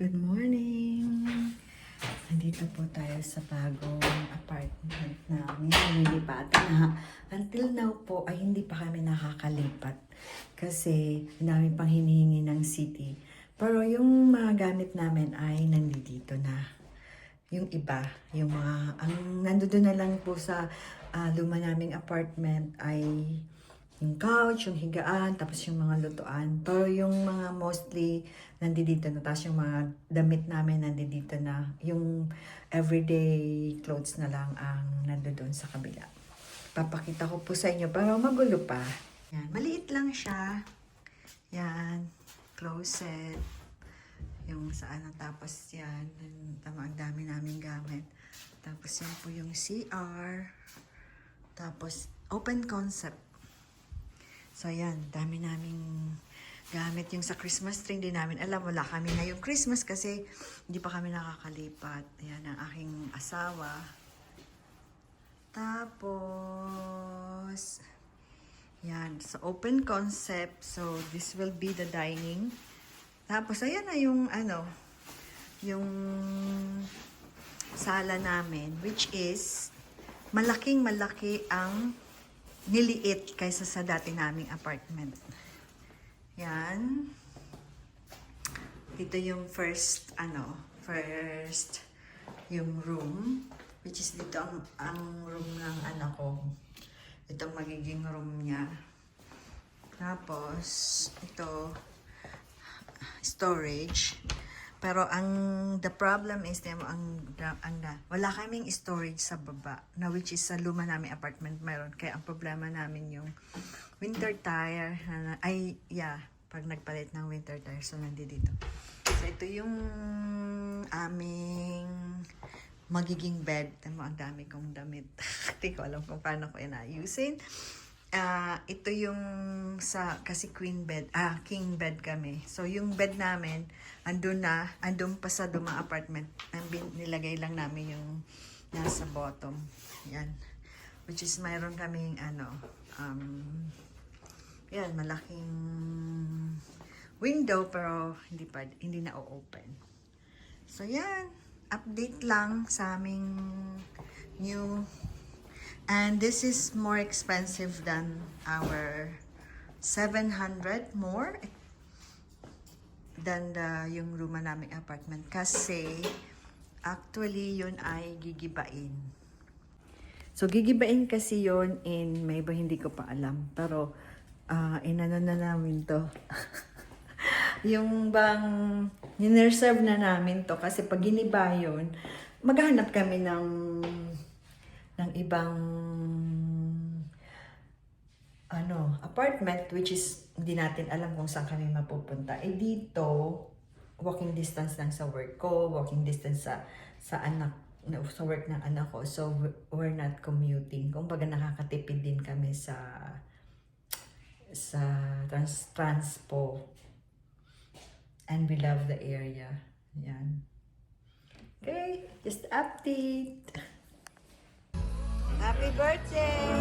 Good morning! Nandito po tayo sa bagong apartment namin. Nilipatan na. Until now po ay hindi pa kami nakakalipat. Kasi dami pang hinihingi ng city. Pero yung mga gamit namin ay nandito na. Yung iba, yung mga, ang nandoon na lang po sa ah, luma naming apartment ay yung couch, yung higaan, tapos yung mga lutuan. Pero yung mga mostly nandito na, tapos yung mga damit namin nandito na. Yung everyday clothes na lang ang nandoon sa kabila. Papakita ko po sa inyo, pero magulo pa. Yan, maliit lang siya. Yan, closet. Yung sa ano, tapos yan, tama, ang dami namin gamit. Tapos yan po yung CR. Tapos, open concept. So, yan. Dami naming gamit. Yung sa Christmas tree, hindi namin alam. Wala kami ngayong Christmas kasi hindi pa kami nakakalipat. Yan ang aking asawa. Tapos, yan. So, open concept. So, this will be the dining. Tapos, ayan na yung ano, yung sala namin, which is malaking malaki ang niliit kaysa sa dati naming apartment. Yan. Dito yung first, ano, first, yung room, which is dito ang, ang room ng anak ko. Ito ang magiging room niya. Tapos, ito, storage. Pero ang the problem is dem ang, ang ang wala kaming storage sa baba na which is sa luma namin apartment meron kaya ang problema namin yung winter tire na, ay yeah pag nagpalit ng winter tire so nandito dito. So ito yung aming magiging bed. Tama, ang dami kong damit. Hindi ko alam kung paano ko yan Ah, ito yung sa kasi queen bed, ah king bed kami. So yung bed namin andun na, andun pa sa dumang apartment. Ang nilagay lang namin yung nasa bottom. Yan. Which is mayroon kaming ano, um, yan, malaking window pero hindi pa hindi na open. So yan, update lang sa aming new And this is more expensive than our 700 more than the yung luma naming apartment kasi actually yun ay gigibain. So gigibain kasi yon in may iba hindi ko pa alam pero ah inano na namin to. yung bang nireserve na namin to kasi pag giniba yun maghanap kami ng ng ibang ano, apartment which is hindi natin alam kung saan kami mapupunta. Eh dito, walking distance lang sa work ko, walking distance sa sa anak na- sa work ng anak ko. So we're not commuting. Kung baga nakakatipid din kami sa sa trans transpo. And we love the area. Yan. Okay, just update. Happy birthday!